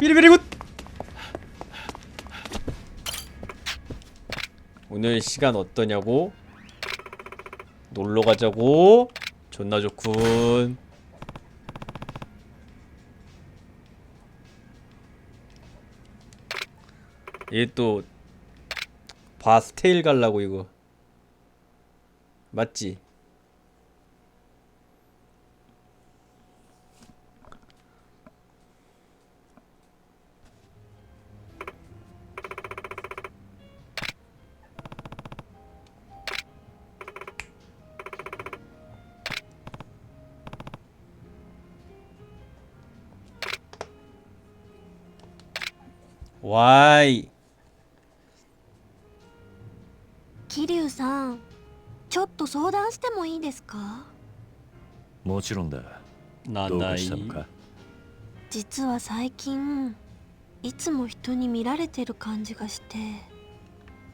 비리비리 굿! 오늘 시간 어떠냐고? 놀러 가자고? 존나 좋군. 얘또 바스테일 갈라고 이거. 맞지? わーい。桐生さんちょっと相談してもいいですか？もちろんだ。どうしたのか？実は最近いつも人に見られてる感じがして。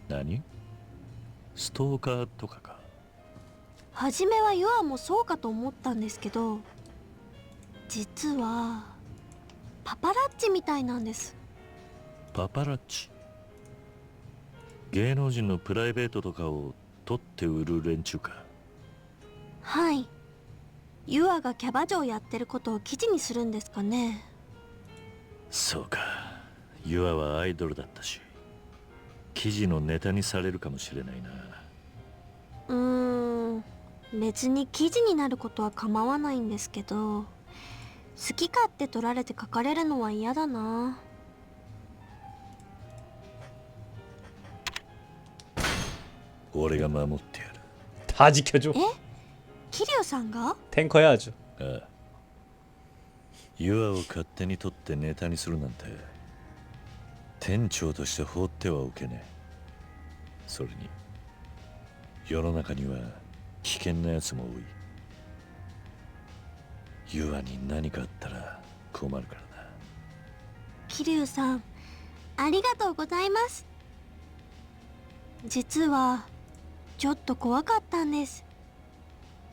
何？ストーカーとかか？初めはユアもそうかと思ったんですけど実はパパラッチみたいなんです。パパラッチ。芸能人のプライベートとかを取って売る連中か。はい。ユアがキャバ嬢やってることを記事にするんですかね。そうか。ユアはアイドルだったし。記事のネタにされるかもしれないな。うーん。別に記事になることは構わないんですけど好き勝手取られて書かれるのは嫌だな俺が守ってやる 다 지켜줘 え桐生さんが 탱커야 아주 ああユアを勝手に取ってネタにするなんて店長として放ってはおけねえそれに世の中には危険なやつも多いユアに何かあったら困るからな桐生さんありがとうございます実は ちょっと怖かったんです。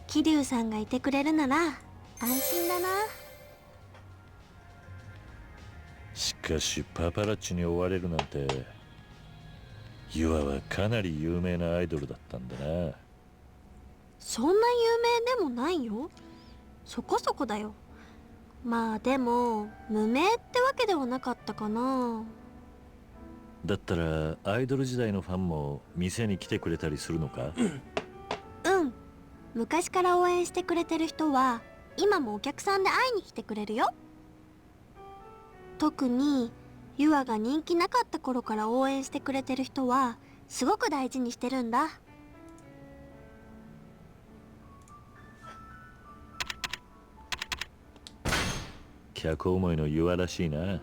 桐生さんがいてくれるなら安心だな。しかしパパラッチに追われるなんてユアはかなり有名なアイドルだったんだな。そんな有名でもないよ。そこそこだよ。まあでも無名ってわけではなかったかなだったらアイドル時代のファンも店に来てくれたりするのか？うん。昔から応援してくれてる人は今もお客さんで会いに来てくれるよ。特にユアが人気なかった頃から応援してくれてる人はすごく大事にしてるんだ。客思いのユアらしいな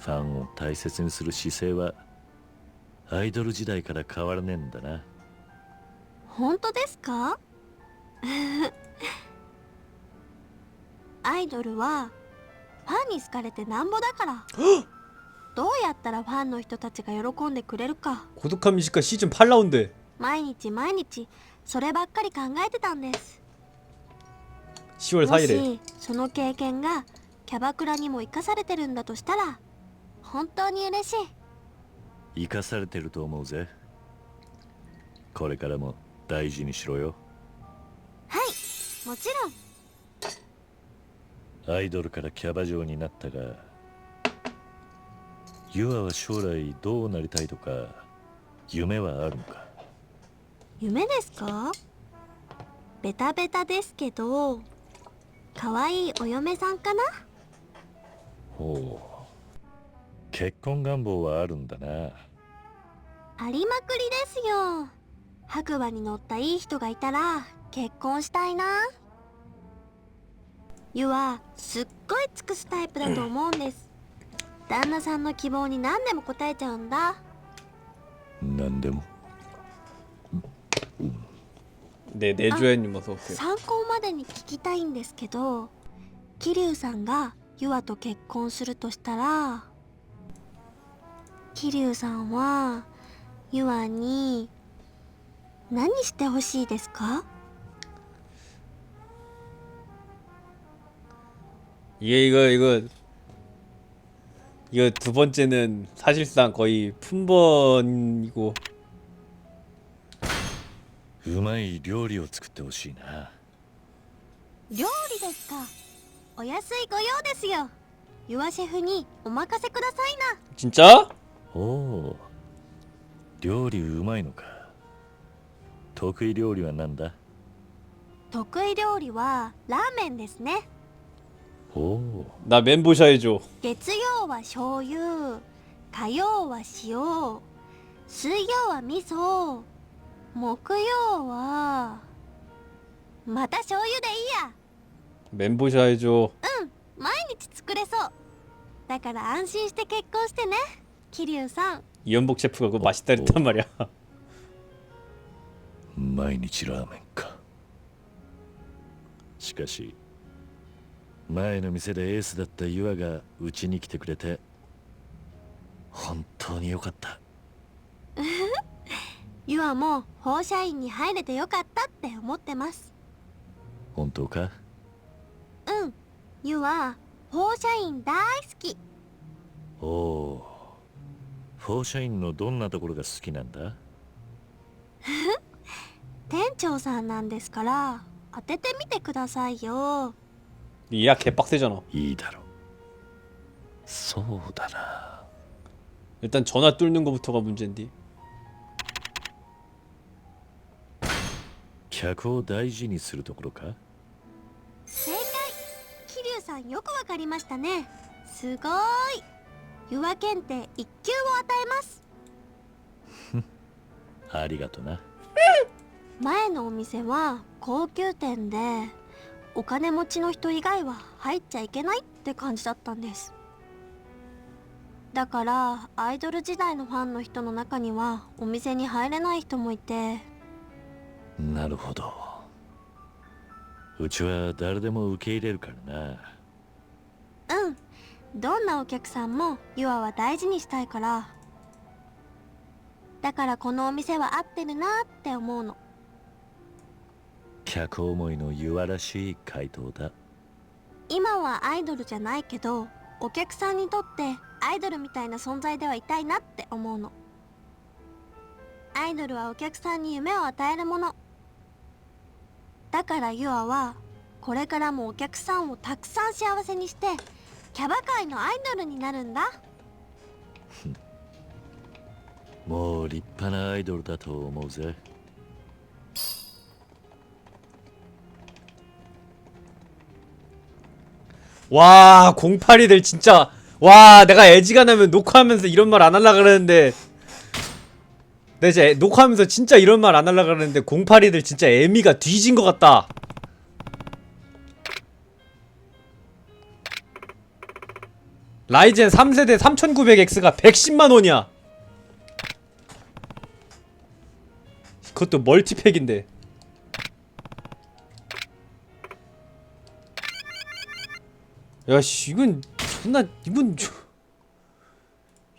ファンを大切にする姿勢はアイドル時代から変わらねえんだな。本当ですか？アイドルはファンに好かれてなんぼだから。どうやったらファンの人たちが喜んでくれるか。孤独感短いシーズン8ラウンド毎日毎日そればっかり考えてたんです。もしその経験がキャバクラにも生かされてるんだとしたら本当に嬉しい。生かされてると思うぜ。これからも大事にしろよ。はいもちろん。アイドルからキャバ嬢になったがユアは将来どうなりたいとか夢はあるのか？夢ですか？ベタベタですけど可愛いお嫁さんかな？ほう結婚願望はあるんだな。ありまくりですよ。白馬に乗ったいい人がいたら結婚したいな。ゆはすっごい尽くすタイプだと思うんです、うん、旦那さんの希望に何でも応えちゃうんだ。何でも。で、デジュエンにもそうで参考までに聞きたいんですけど桐生さんがゆアと結婚するとしたら桐生さんはユアに何してほしいですか 이게 이거 이거 이거 두 번째는 사실상 거의 품번이고 うまい料理を作ってほしいな料理ですかお安いご用ですよユアシェフにお任せくださいな 진짜? おお料理うまいのか得意料理は何だ得意料理はラーメンですねおお 나 멘보샤 해줘 月曜は醤油火曜は塩水曜は味噌木曜はまた醤油でいいや 멘보샤 해줘 毎日作れそうだから安心して結婚してね 桐生さん 이연복 셰프가 그거 맛있다 그랬단 말이야 毎日ラーメンかしかし前の店でエースだったユアがうちに来てくれて本当によかったユアも放射員に入れてよかったって思ってます本当かうんユア放射員大好きおお フォーシャインのどんなところが好きなんだ店長さんなんですから当ててみてくださいよ 이야 개빡세잖아 いいだろうそうだな 일단 전화 뚫는 거부터가 문제인데 客を大事にするところか正解桐生さんよくわかりましたねすごーい ユア検定1級を与えます。ありがとな。前のお店は高級店でお金持ちの人以外は入っちゃいけないって感じだったんです。だからアイドル時代のファンの人の中にはお店に入れない人もいて。なるほど。うちは誰でも受け入れるからな。うんどんなお客さんもユアは大事にしたいから。だからこのお店は合ってるなって思うの。客思いのユアらしい回答だ。今はアイドルじゃないけどお客さんにとってアイドルみたいな存在ではいたいなって思うの。アイドルはお客さんに夢を与えるもの。だからユアはこれからもお客さんをたくさん幸せにして キャバ界のアイドルになるんだもう立派なアイドルだと思うぜ 와 08이들 진짜 와 내가 애지가 나면 녹화하면서 이런 말 안 하려 그러는데 내가 이제 애- 녹화하면서 진짜 이런 말 안 하려 그러는데 08이들 진짜 애미가 뒤진 것 같다 라이젠 3세대 3900X가 110만원이야. 그것도 멀티팩인데. 야씨 이건 존나 이건 저,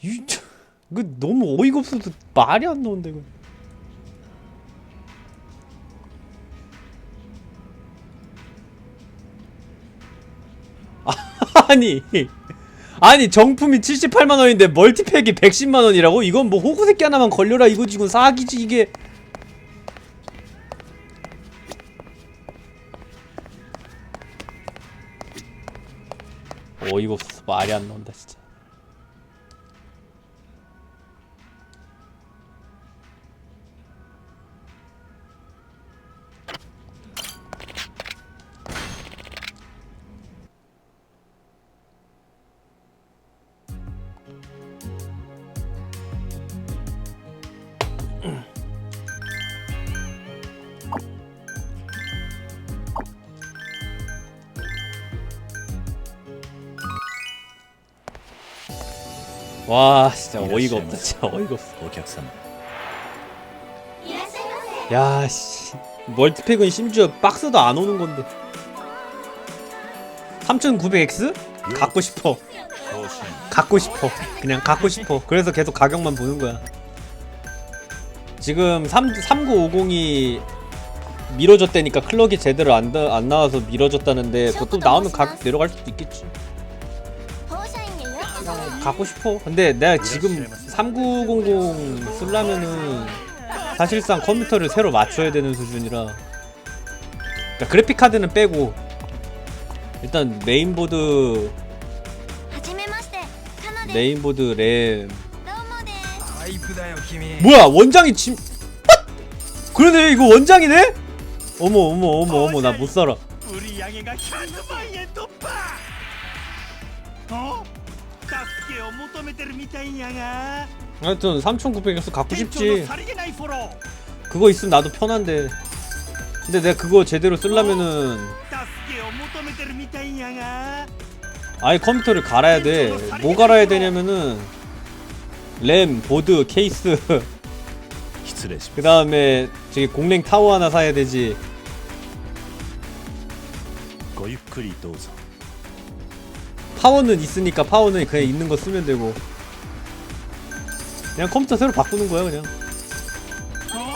이 저, 이거 너무 어이가 없어서 말이 안 나온다 이거. 아니 아니 정품이 78만 원인데 멀티팩이 110만 원이라고? 이건 뭐 호구 새끼 하나만 걸려라 이거지 이건 사기지 이게. 없어서 말이 안 나온다 진짜. 와 진짜 어이가 없다 진짜 어이가 없어. お客様いらっしゃいませ 야 씨. 멀티팩은 심지어 박스도 안 오는 건데. 3900X? 갖고 싶어. フォーシャイン 갖고 싶어. 그냥 갖고 싶어. 그래서 계속 가격만 보는 거야. 지금 3, 3950이 미뤄졌다니까 클럭이 제대로 안, 안 나와서 미뤄졌다는데 그또 나오면 각 내려갈 수도 있겠지. 갖고 싶어. 근데 내가 지금 3900 쓰려면은 사실상 컴퓨터를 새로 맞춰야 되는 수준이라. 그러니까 그래픽카드는 빼고 일단 메인보드. 메인보드 램 뭐야 원장이 짐 헛! 그런데 이거 원장이네? 어머 어머 어머 어머 나 못살아. 우리 양이가 칸바이에 도파! 어? 답게 모토메테르 미타이냐가 하여튼 3900에서 갖고 싶지. 그거 있으면 나도 편한데. 근데 내가 그거 제대로 쓰려면은 아예 컴퓨터를 갈아야 돼뭐 갈아야 되냐면은 램, 보드, 케이스. 그 다음에 저기 공랭 타워 하나 사야 되지. 파워는 있으니까 파워는 그냥 있는 거 쓰면 되고. 그냥 컴퓨터 새로 바꾸는 거야 그냥. 어?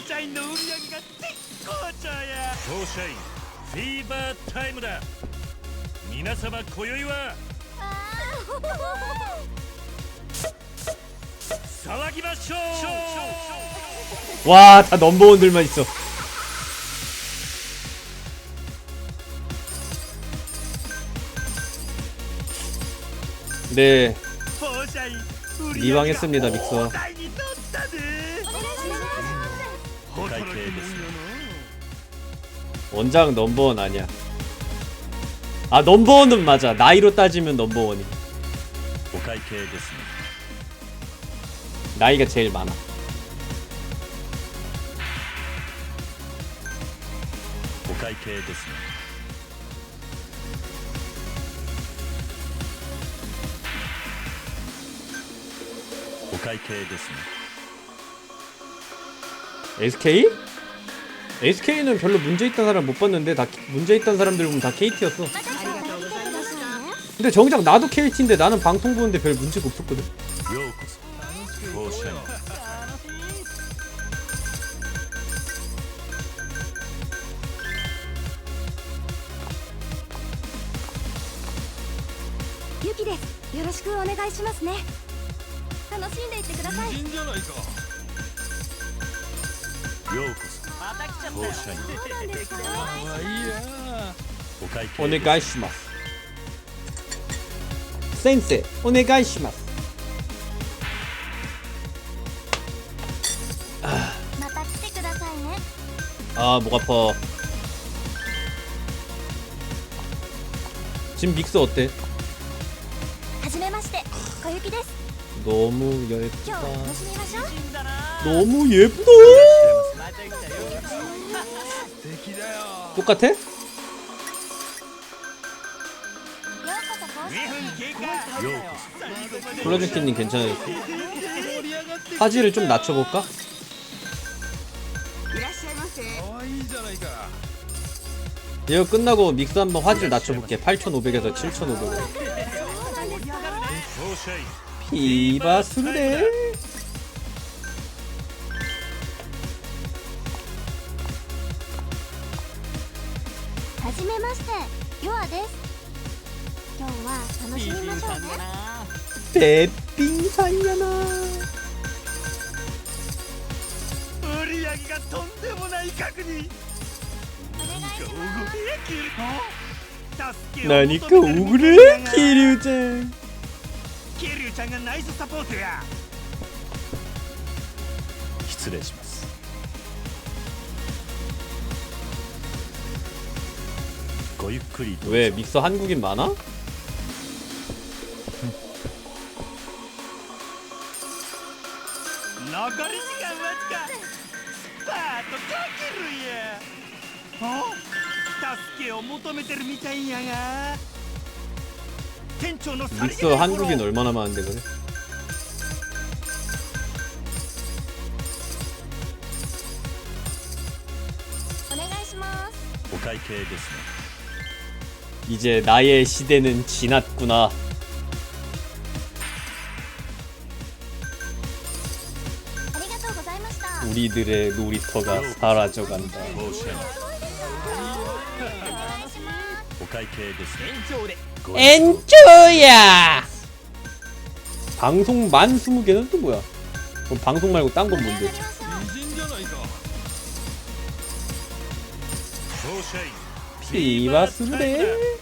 여자인 노음영이가 띠꺼져야. 当社員フィーバータイムだ皆様今宵は 아. 騒ぎましょう와 다 넘버원들만 있어. 네. 보샤인 했습니다 믹서. 오, 원장 넘버원 아니야. 아 넘버원은 맞아. 나이로 따지면 넘버원이. 오카이케겠습니다. 나이가 제일 많아. 오카이케겠습니다. 오카이케겠습니다. SK? SK는 별로 문제 있던 사람 못 봤는데 다 문제 있던 사람들 보면 다 KT였어 また今日だけ来てくださいね 근데 정작 나도 KT인데 나는 방송 보는데 별 문제가 없었거든 ようこそフォーシャインゆきですよろしくお願いしますね楽しんでいってくださいじゃないか 放射員お会計 오네가이시마스 센세 오네가이시마스 また来てくださいね 아 목 아파 지금 믹스 어때? はじめまして小雪です 너무 今 예쁘다 日楽しみましょう 너무 예쁘다. 똑같아? 블라즈키님 괜찮아요. 화질을 좀 낮춰볼까? 이거 끝나고 믹스 한번 화질 낮춰볼게. 8,500에서 7,500. 비바스레. ましてヨアです。今日は楽しみましょうね。さんやな。売り上げがとんでもない額に。お願いします。何かれキリュウちゃん。キリュウちゃんがナイスサポートや。失礼します。 やが店長のさりげ 믹서 ないフォロー 한국인 얼마나 많은데 그래? お願いしますお会計ですね 이제 나의 시대는 지났구나. 우리들의 놀이터가 사라져간다. 엔조야! 방송 만 20개는 또 뭐야? 그럼 방송 말고 딴 건 뭔데? 비바스레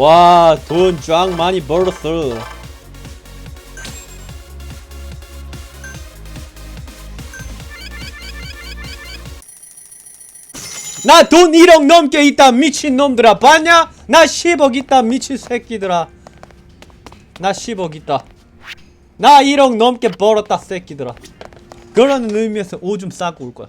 와 돈 쫙 많이 벌었어. 나 돈 1억 넘게 있다 미친놈들아. 봤냐? 나 10억 있다 미친 새끼들아. 나 10억 있다. 나 1억 넘게 벌었다 새끼들아. 그러는 의미에서 오줌 싸고 올 거야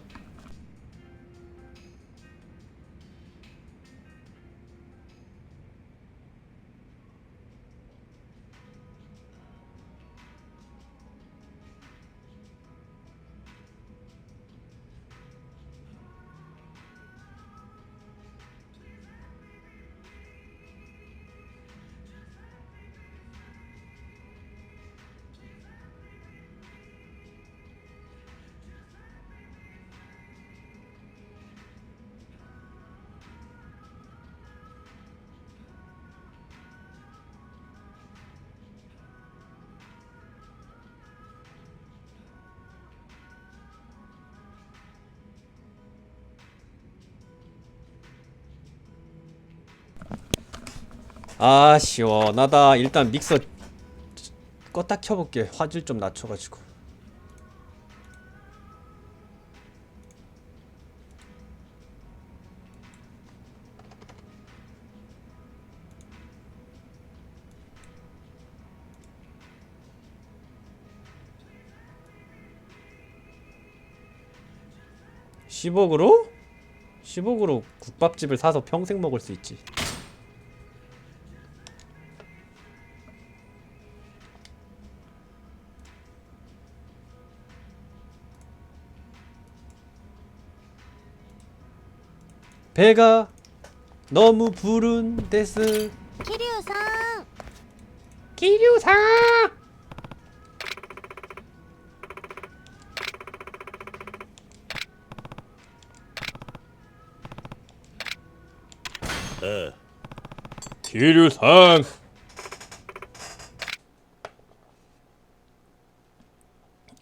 아 시원하다. 일단 믹서 껐다 켜볼게. 화질 좀 낮춰가지고. (10억으로) (10억으로) 국밥집을 사서 평생 먹을 수 있지 배가 너무 부른 데스 기류상 기류상 어. 기류상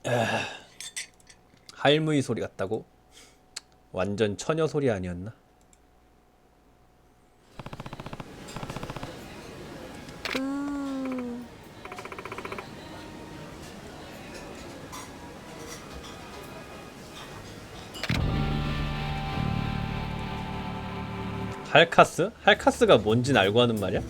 아, 할무이 소리 같다고? 완전 처녀 소리 아니었나? 할카스? 할카스가 뭔진 알고 하는 말이야?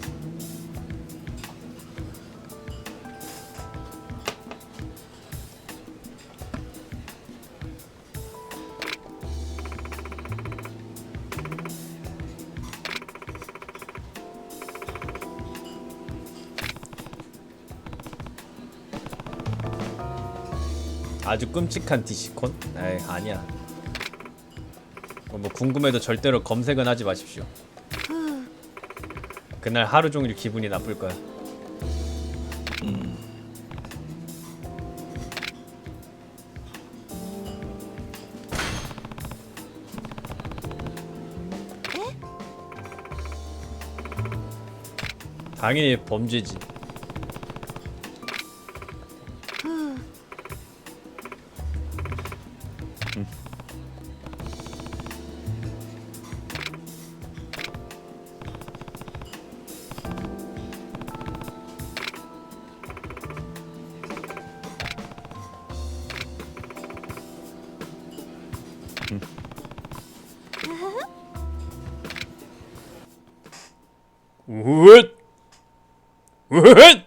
아주 끔찍한 디시콘? 에이 아니야 뭐 궁금해도 절대로 검색은 하지 마십시오 그날 하루 종일 기분이 나쁠 거야. 당연히 범죄지. 우헛! 우헛!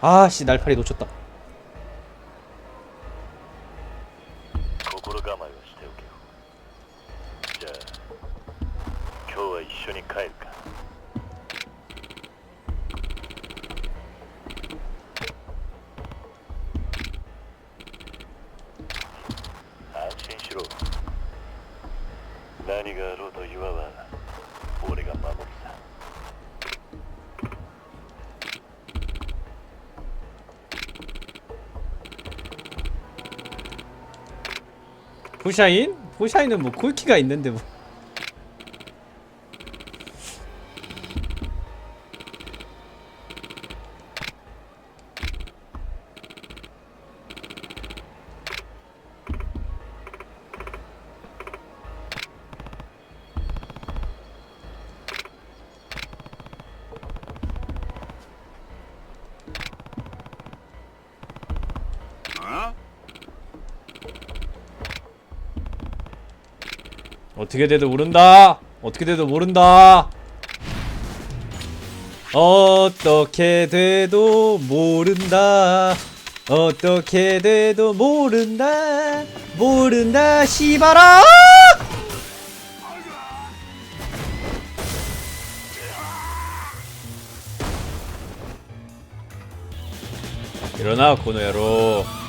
아 씨 날파리 놓쳤다. 후샤인? 후샤인은 뭐 골키가 있는데 뭐. 어떻게 돼도 모른다. 어떻게 돼도 모른다. 어떻게 돼도 모른다. 어떻게 돼도 모른다. 모른다. 씨발아! 일어나 고노야로.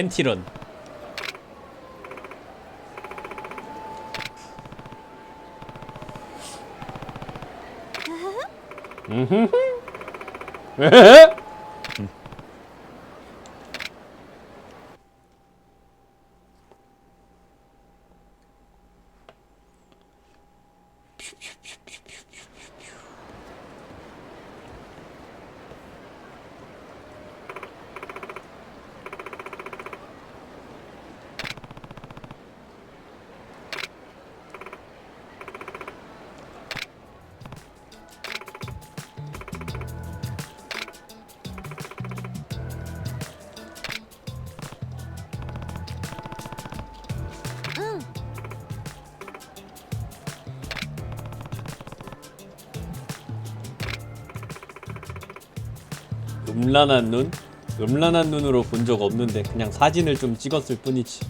팬티런 음흠. 음란한 눈? 음란한 눈으로 본 적 없는데 그냥 사진을 좀 찍었을 뿐이지.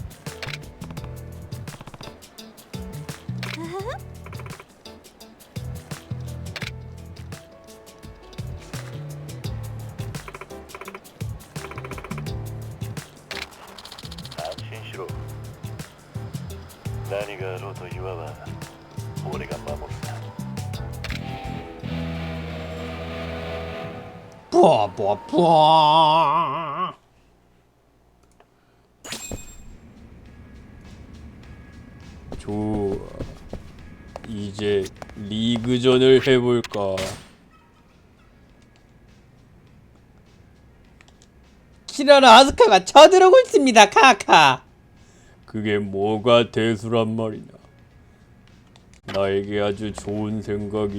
뿌아. 좋아. 이제 리그전을 해볼까. 키라라 아스카가 쳐들어오고 있습니다, 카카. 그게 뭐가 대수란 말이냐. 나에게 아주 좋은 생각이